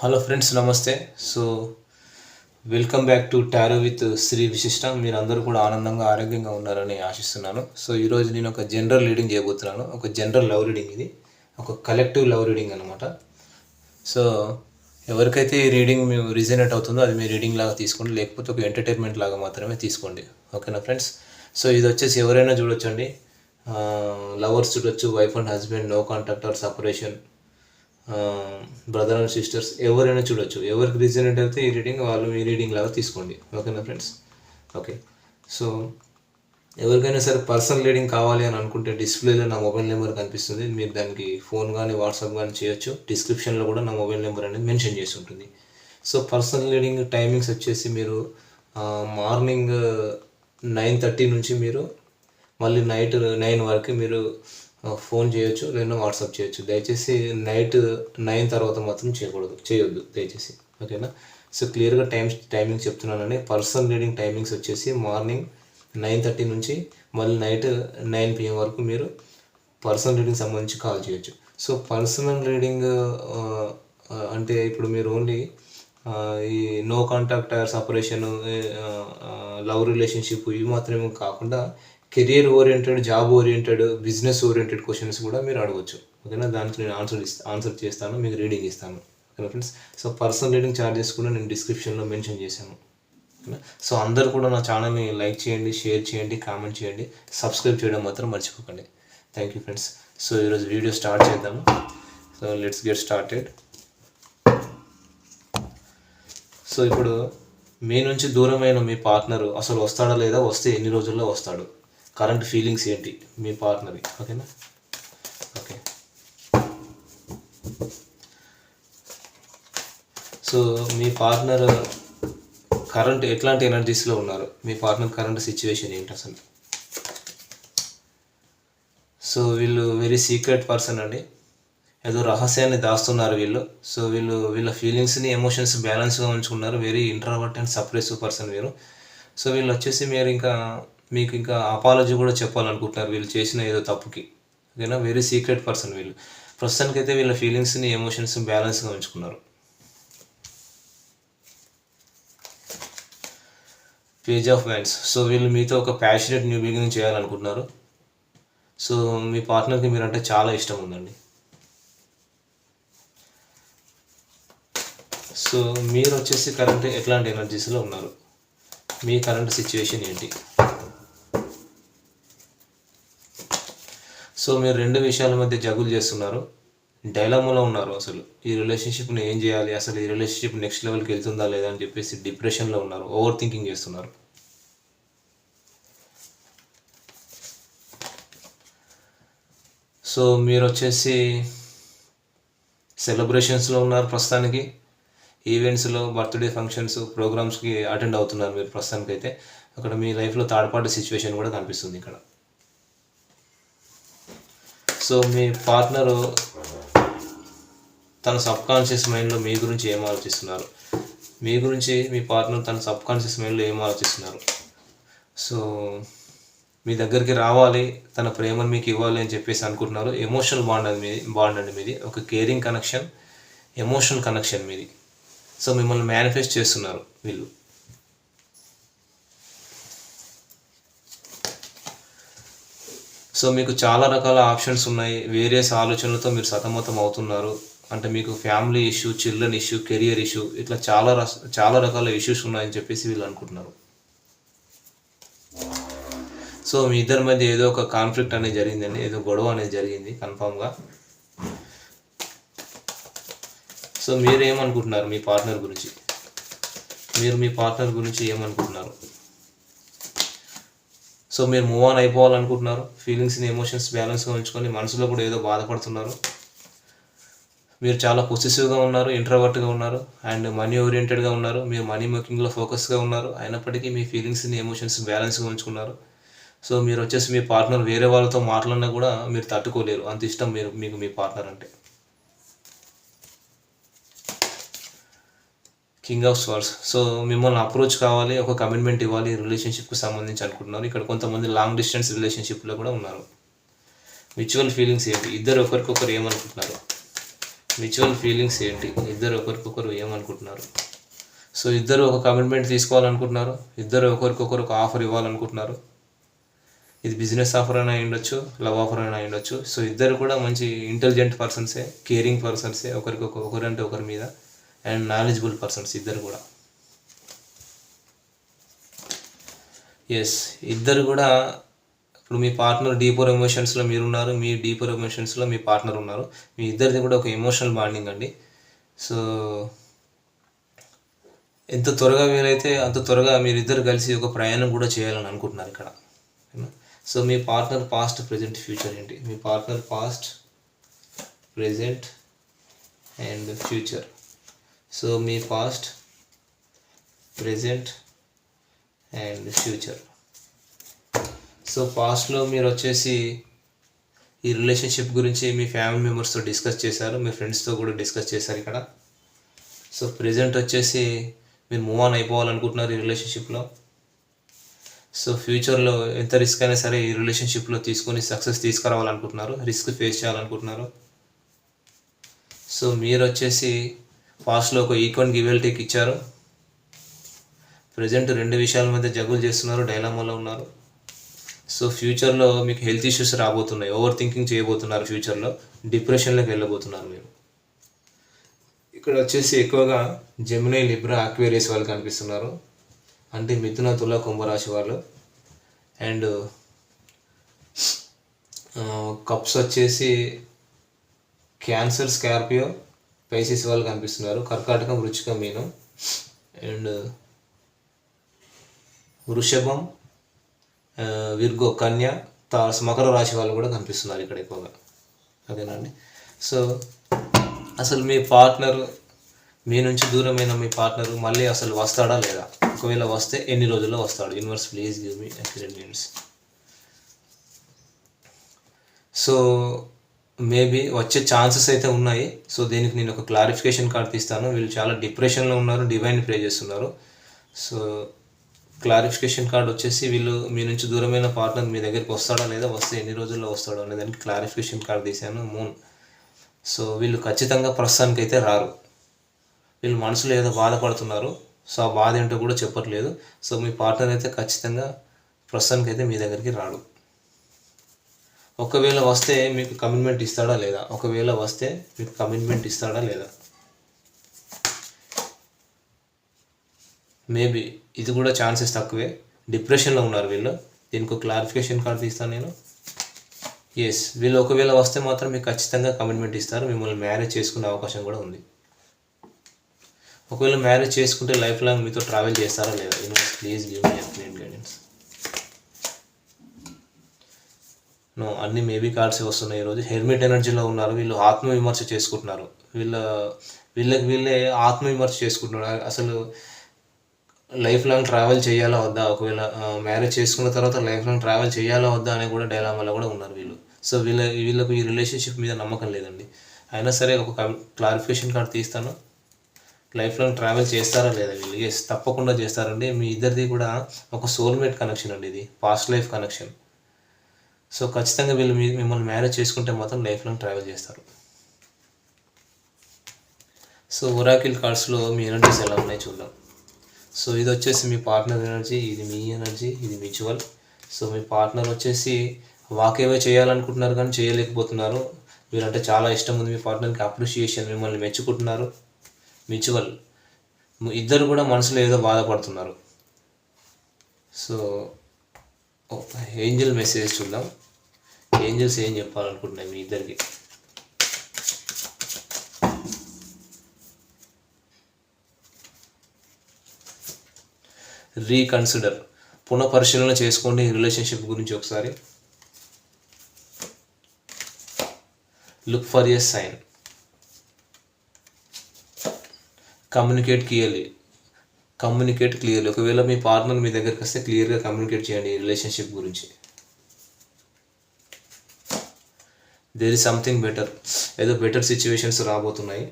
Hello friends నమస్తే. So welcome back to tarot with Shri Vishishta మీరు అందరూ కూడా ఆనందంగా ఆరోగ్యంగా ఉన్నారని ఆశిస్తున్నాను. సో ఈరోజు నేను ఒక జనరల్ రీడింగ్ చేయబోతున్నాను. ఒక జనరల్ లవ్ రీడింగ్ ఇది. ఒక కలెక్టివ్ లవ్ రీడింగ్ అనమాట సో ఎవరికైతే ఈ రీడింగ్ మేము రిజనేట్ అవుతుందో అది మీ రీడింగ్ లాగా తీసుకోండి. లేకపోతే ఒక ఎంటర్టైన్మెంట్ లాగా మాత్రమే తీసుకోండి. ఓకేనా ఫ్రెండ్స్ సో ఇది వచ్చేసి ఎవరైనా చూడొచ్చండి. లవర్స్ చూడొచ్చు. Wife and husband no contact or separation brother and sisters ఎవరైనా చూడొచ్చు. ఎవరికి రీజనెంట్ అయితే ఈ రీడింగ్ వాళ్ళు మీ రీడింగ్ లాగా తీసుకోండి. ఓకేనా ఫ్రెండ్స్ ఓకే సో ఎవరికైనా సరే పర్సనల్ రీడింగ్ కావాలి అని అనుకుంటే డిస్ప్లేలో నా మొబైల్ నెంబర్ కనిపిస్తుంది. మీరు దానికి ఫోన్ కానీ వాట్సాప్ కానీ చేయొచ్చు. డిస్క్రిప్షన్లో కూడా నా మొబైల్ నెంబర్ అనేది మెన్షన్ చేసి ఉంటుంది. సో పర్సనల్ రీడింగ్ టైమింగ్స్ వచ్చేసి మీరు మార్నింగ్ నైన్ థర్టీ నుంచి మీరు మళ్ళీ నైట్ నైన్ వరకు మీరు ఫోన్ చేయొచ్చు లేదా వాట్సాప్ చేయొచ్చు. దయచేసి నైట్ నైన్ తర్వాత మాత్రం చేయకూడదు చేయొద్దు దయచేసి. ఓకేనా? సో క్లియర్గా టైం టైమింగ్స్ చెప్తున్నానండి. పర్సనల్ రీడింగ్ టైమింగ్స్ వచ్చేసి మార్నింగ్ నైన్ థర్టీ నుంచి మళ్ళీ నైట్ నైన్ పిఎం వరకు మీరు పర్సనల్ రీడింగ్ సంబంధించి కాల్ చేయొచ్చు. సో పర్సనల్ రీడింగ్ అంటే ఇప్పుడు మీరు ఓన్లీ ఈ no contact separation love relationship ఇవి మాత్రమే కాకుండా career oriented job oriented business oriented questions కూడా మీరు అడగచ్చు. ఓకేనా? దానికి నేను ఆన్సర్ ఇస్తా ఆన్సర్ చేస్తాను మీకు రీడింగ్ ఇస్తాను. ఓకేనా friends? So personal reading charges కూడా నేను డిస్క్రిప్షన్లో మెన్షన్ చేశాను. ఓకేనా? సో అందరు కూడా నా ఛానల్ని లైక్ చేయండి షేర్ చేయండి కామెంట్ చేయండి. సబ్స్క్రైబ్ చేయడం మాత్రం మర్చిపోకండి. Thank you friends. సో ఈరోజు వీడియో స్టార్ట్ చేద్దాము. So let's get started. So ఇప్పుడు మీ నుంచి దూరమైన మీ పార్ట్నర్ అసలు వస్తాడా లేదా? వస్తే ఎన్ని రోజుల్లో వస్తాడు? కరెంట్ ఫీలింగ్స్ ఏంటి మీ పార్ట్నర్వి? ఓకేనా? ఓకే. సో మీ పార్ట్నర్ కరెంట్ ఎట్లాంటి ఎనర్జీస్లో ఉన్నారు? మీ పార్ట్నర్ కరెంట్ సిచ్యువేషన్ ఏంటి అసలు? సో వీళ్ళు వెరీ సీక్రెట్ పర్సన్ అండి. ఏదో రహస్యాన్ని దాస్తున్నారు వీళ్ళు. సో వీళ్ళు వీళ్ళ ఫీలింగ్స్ని ఎమోషన్స్ బ్యాలెన్స్గా ఉంచుకున్నారు. Very introvert and suppressive person వీరు. సో వీళ్ళు వచ్చేసి మీరు ఇంకా మీకు ఇంకా అపాలజీ కూడా చెప్పాలనుకుంటున్నారు వీళ్ళు చేసిన ఏదో తప్పుకి. ఓకేనా? వెరీ సీక్రెట్ పర్సన్ వీళ్ళు. ప్రస్తుతానికైతే వీళ్ళ ఫీలింగ్స్ని ఎమోషన్స్ని బ్యాలెన్స్గా ఉంచుకున్నారు. పేజ్ ఆఫ్ మైండ్స్ సో వీళ్ళు మీతో ఒక ప్యాషనెట్ న్యూ బిగినింగ్ చేయాలనుకుంటున్నారు. సో మీ పార్ట్నర్కి మీరంటే చాలా ఇష్టం ఉందండి. సో మీరు వచ్చేసి కరెంట్ ఎట్లాంటి ఎనర్జీస్లో ఉన్నారు? మీ కరెంట్ సిచ్యువేషన్ ఏంటి? సో మీరు రెండు విషయాల మధ్య జగులు చేస్తున్నారు. డైలామోలో ఉన్నారు అసలు. ఈ రిలేషన్షిప్ని ఏం చేయాలి? అసలు ఈ రిలేషన్షిప్ నెక్స్ట్ లెవెల్కి వెళ్తుందా లేదా అని చెప్పేసి డిప్రెషన్లో ఉన్నారు. ఓవర్ థింకింగ్ చేస్తున్నారు. సో మీరు వచ్చేసి సెలబ్రేషన్స్లో ఉన్నారు ప్రస్తుతానికి. ఈవెంట్స్లో బర్త్డే ఫంక్షన్స్ ప్రోగ్రామ్స్కి అటెండ్ అవుతున్నారు మీరు ప్రస్తుతానికైతే. అక్కడ మీ లైఫ్లో థర్డ్ పార్టీ సిచ్యువేషన్ కూడా కనిపిస్తుంది ఇక్కడ. సో మీ పార్ట్నరు తన సబ్ కాన్షియస్ మైండ్లో మీ గురించి ఏం ఆలోచిస్తున్నారు? మీ గురించి మీ పార్ట్నర్ తన సబ్ కాన్షియస్ మైండ్లో ఏం ఆలోచిస్తున్నారు? సో మీ దగ్గరికి రావాలి తన ప్రేమను మీకు ఇవ్వాలి అని చెప్పేసి అనుకుంటున్నారు. ఎమోషనల్ బాండ్ అది మీది బాండ్ అండి మీది. ఒక కేరింగ్ కనెక్షన్ ఎమోషనల్ కనెక్షన్ మీది. సో మిమ్మల్ని మేనిఫెస్ట్ చేస్తున్నారు వీళ్ళు. సో మీకు చాలా రకాల ఆప్షన్స్ ఉన్నాయి. వేరియస్ ఆలోచనలతో మీరు సతమతం అవుతున్నారు. అంటే మీకు family issue children issue career issue ఇట్లా చాలా చాలా రకాల ఇష్యూస్ ఉన్నాయని చెప్పేసి వీళ్ళు అనుకుంటున్నారు. సో మీ ఇద్దరి మధ్య ఏదో ఒక కాన్ఫ్లిక్ట్ అనేది జరిగిందండి. ఏదో గొడవ అనేది జరిగింది కన్ఫామ్గా సో మీరు ఏమనుకుంటున్నారు మీ పార్ట్నర్ గురించి? మీరు మీ పార్ట్నర్ గురించి ఏమనుకుంటున్నారు? సో మీరు మూవ్ ఆన్ అయిపోవాలనుకుంటున్నారు. ఫీలింగ్స్ని ఎమోషన్స్ బ్యాలెన్స్గా ఉంచుకొని మనసులో కూడా ఏదో బాధపడుతున్నారు. మీరు చాలా పొసిసివ్గా ఉన్నారు ఇంట్రవర్ట్గా ఉన్నారు అండ్ మనీ ఓరియంటెడ్గా ఉన్నారు. మీరు మనీ మేకింగ్లో ఫోకస్గా ఉన్నారు. అయినప్పటికీ మీ ఫీలింగ్స్ని ఎమోషన్స్ బ్యాలెన్స్గా ఉంచుకున్నారు. సో మీరు వచ్చేసి మీ పార్ట్నర్ వేరే వాళ్ళతో మాట్లాడినా కూడా మీరు తట్టుకోలేరు. అంత ఇష్టం మీరు మీకు మీ పార్ట్నర్ అంటే. కింగ్ ఆఫ్ స్వర్స్ సో మిమ్మల్ని అప్రోచ్ కావాలి ఒక కమిట్మెంట్ ఇవ్వాలి రిలేషన్షిప్కి సంబంధించి అనుకుంటున్నారు. ఇక్కడ కొంతమంది లాంగ్ డిస్టెన్స్ రిలేషన్షిప్లో కూడా ఉన్నారు. మ్యూచువల్ ఫీలింగ్స్ ఏంటి? ఇద్దరు ఒకరికొకరు ఏమనుకుంటున్నారు? మ్యూచువల్ ఫీలింగ్స్ ఏంటి? ఇద్దరు ఒకరికొకరు ఏమనుకుంటున్నారు? సో ఇద్దరు ఒక కమిట్మెంట్ తీసుకోవాలనుకుంటున్నారు. ఇద్దరు ఒకరికొకరు ఒక ఆఫర్ ఇవ్వాలనుకుంటున్నారు. ఇది బిజినెస్ ఆఫర్ అయినా ఉండొచ్చు లవ్ ఆఫర్ అయినా ఉండొచ్చు సో ఇద్దరు కూడా మంచి ఇంటెలిజెంట్ పర్సన్సే కేరింగ్ పర్సన్సే ఒకరికొక ఒకరంటే ఒకరి మీద అండ్ నాలెడ్జబుల్ పర్సన్స్ ఇద్దరు కూడా. ఎస్ ఇద్దరు కూడా ఇప్పుడు మీ పార్ట్నర్ డీపర్ ఎమోషన్స్లో మీరు ఉన్నారు మీ డీపర్ ఎమోషన్స్లో మీ పార్ట్నర్ ఉన్నారు. మీ ఇద్దరిది కూడా ఒక ఎమోషనల్ బాండింగ్ అండి. సో ఎంత త్వరగా వీలైతే అంత త్వరగా మీరిద్దరు కలిసి ఒక ప్రయాణం కూడా చేయాలని అనుకుంటున్నారు ఇక్కడ. సో మీ పార్ట్నర్ పాస్ట్ ప్రజెంట్ ఫ్యూచర్ ఏంటి? మీ partner past present and future so me past present and future so పాస్ట్లో మీరు వచ్చేసి ఈ రిలేషన్షిప్ గురించి మీ ఫ్యామిలీ మెంబర్స్తో డిస్కస్ చేశారు మీ ఫ్రెండ్స్తో కూడా డిస్కస్ చేశారు ఇక్కడ. సో ప్రజెంట్ వచ్చేసి మీరు మూవ్ ఆన్ అయిపోవాలనుకుంటున్నారు ఈ రిలేషన్షిప్లో సో ఫ్యూచర్లో ఎంత రిస్క్ అయినా సరే ఈ రిలేషన్షిప్లో తీసుకొని సక్సెస్ తీసుకురావాలనుకుంటున్నారు రిస్క్ ఫేస్ చేయాలనుకుంటున్నారు. సో మీరు వచ్చేసి పాస్ట్లో ఒక ఈక్వన్ గివెల్ టేక్ ఇచ్చారు. ప్రజెంట్ రెండు విషయాల మధ్య జగులు చేస్తున్నారు డైలామాలో ఉన్నారు. సో ఫ్యూచర్లో మీకు హెల్త్ ఇష్యూస్ రాబోతున్నాయి. ఓవర్ థింకింగ్ చేయబోతున్నారు ఫ్యూచర్లో డిప్రెషన్లోకి వెళ్ళబోతున్నారు మీరు. ఇక్కడ వచ్చేసి ఎక్కువగా జమినై లిబ్రా ఆక్వేరియస్ వాళ్ళు కనిపిస్తున్నారు. అంటే మిథున తుల కుంభరాశి వాళ్ళు. అండ్ కప్స్ వచ్చేసి క్యాన్సర్ స్కార్పియో పైసిస్ వాళ్ళు కనిపిస్తున్నారు. కర్కాటకం రుచిక మీను. అండ్ వృషభం విర్గో కన్య తాస్ మకర రాశి వాళ్ళు కూడా కనిపిస్తున్నారు ఇక్కడ ఎక్కువగా. అదేనండి. సో అసలు మీ పార్ట్నర్ మీ నుంచి దూరమైన మీ పార్ట్నర్ మళ్ళీ అసలు వస్తాడా లేదా? ఒకవేళ వస్తే ఎన్ని రోజుల్లో వస్తాడు? Universe please give me accurate so maybe వచ్చే ఛాన్సెస్ అయితే ఉన్నాయి. సో దీనికి నేను ఒక క్లారిఫికేషన్ కార్డ్ తీస్తాను. వీళ్ళు చాలా డిప్రెషన్లో ఉన్నారు డివైన్ ప్రే చేస్తున్నారు. సో క్లారిఫికేషన్ కార్డ్ వచ్చేసి వీళ్ళు మీ నుంచి దూరమైన పార్ట్నర్ మీ దగ్గరికి వస్తాడా లేదా వస్తే ఎన్ని రోజుల్లో వస్తాడో అనే దానికి క్లారిఫికేషన్ కార్డ్ తీశాను మూన్. సో వీళ్ళు ఖచ్చితంగా ప్రస్తుతానికి అయితే రారు. వీళ్ళు మనసులో ఏదో బాధపడుతున్నారు. సో ఆ బాధ ఏంటో కూడా చెప్పట్లేదు. సో మీ పార్ట్నర్ అయితే ఖచ్చితంగా ప్రస్తుతానికి అయితే మీ దగ్గరికి రాడు. ఒకవేళ వస్తే మీకు కమిట్మెంట్ ఇస్తాడా లేదా? ఒకవేళ వస్తే మీకు కమిట్మెంట్ ఇస్తాడా లేదా? మేబీ ఇది కూడా ఛాన్సెస్ తక్కువే. డిప్రెషన్లో ఉన్నారు వీళ్ళు. దీనికి ఒక క్లారిఫికేషన్ కార్డ్ తీస్తాను నేను. ఎస్ వీళ్ళు ఒకవేళ వస్తే మాత్రం మీకు ఖచ్చితంగా కమిట్మెంట్ ఇస్తారు. మిమ్మల్ని మ్యారేజ్ చేసుకునే అవకాశం కూడా ఉంది. ఒకవేళ మ్యారేజ్ చేసుకుంటే లైఫ్ లాంగ్ మీతో ట్రావెల్ చేస్తారా లేదా? Universe please give me guidance no అన్ని మేబీ కార్డ్స్ వస్తున్నాయి ఈరోజు హెర్మిట్ ఎనర్జీలో ఉన్నారు. వీళ్ళు ఆత్మవిమర్శ చేసుకుంటున్నారు. వీళ్ళ వీళ్ళకి వీళ్ళే ఆత్మవిమర్శ చేసుకుంటున్నారు. అసలు లైఫ్ లాంగ్ ట్రావెల్ చేయాలా వద్దా? ఒకవేళ మ్యారేజ్ చేసుకున్న తర్వాత లైఫ్ లాంగ్ ట్రావెల్ చేయాలా వద్దా అని కూడా డైలామాలో కూడా ఉన్నారు వీళ్ళు. సో వీళ్ళ వీళ్ళకు ఈ రిలేషన్షిప్ మీద నమ్మకం లేదండి. అయినా సరే ఒక క్లారిఫికేషన్ కార్డ్ తీస్తాను. లైఫ్ లాంగ్ ట్రావెల్ చేస్తారా లేదా వీళ్ళు? ఎస్ తప్పకుండా చేస్తారండి. మీ ఇద్దరిది కూడా ఒక సోల్మేట్ కనెక్షన్ అండి ఇది. పాస్ట్ లైఫ్ కనెక్షన్ సో ఖచ్చితంగా వీళ్ళు మీ మిమ్మల్ని మ్యారేజ్ చేసుకుంటే మాత్రం లైఫ్ లాంగ్ ట్రావెల్ చేస్తారు. సో ఒరాకిల్ కార్డ్స్లో మీ ఎనర్జీస్ ఎలా ఉన్నాయి చూద్దాం. సో ఇది వచ్చేసి మీ పార్ట్నర్ ఎనర్జీ ఇది మీ ఎనర్జీ ఇది మ్యూచువల్ సో మీ పార్ట్నర్ వచ్చేసి వాకేవే చేయాలనుకుంటున్నారు కానీ చేయలేకపోతున్నారు. వీరంటే చాలా ఇష్టం ఉంది మీ పార్ట్నర్కి అప్రిషియేషన్ మిమ్మల్ని మెచ్చుకుంటున్నారు. మ్యూచువల్ ఇద్దరు కూడా మనసులో ఏదో బాధపడుతున్నారు. సో ఏంజల్ మెసేజ్ చూద్దాం. ఏంజల్స్ ఏం చెప్పాలనుకుంటున్నాయి మీ ఇద్దరికి? రీకన్సిడర్ పునఃపరిశీలన చేసుకోండి రిలేషన్షిప్ గురించి ఒకసారి. Look for a sign communicate clearly communicate clearly ఒకవేళ మీ పార్ట్నర్ మీ దగ్గరికి వస్తే క్లియర్గా కమ్యూనికేట్ చేయండి ఈ రిలేషన్షిప్ గురించి. దేర్ ఇస్ సంథింగ్ బెటర్ ఏదో బెటర్ సిచ్యువేషన్స్ రాబోతున్నాయి.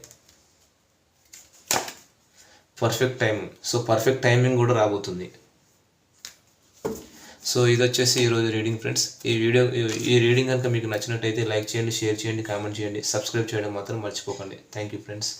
Perfect time so perfect timing కూడా రాబోతుంది. సో సో ఇది వచ్చేసి ఈరోజు రీడింగ్ ఫ్రెండ్స్ ఈ వీడియో ఈ రీడింగ్ కనుక మీకు నచ్చినట్టయితే లైక్ చేయండి షేర్ చేయండి కామెంట్ చేయండి సబ్స్క్రైబ్ చేయడం మాత్రం మర్చిపోకండి. Thank you friends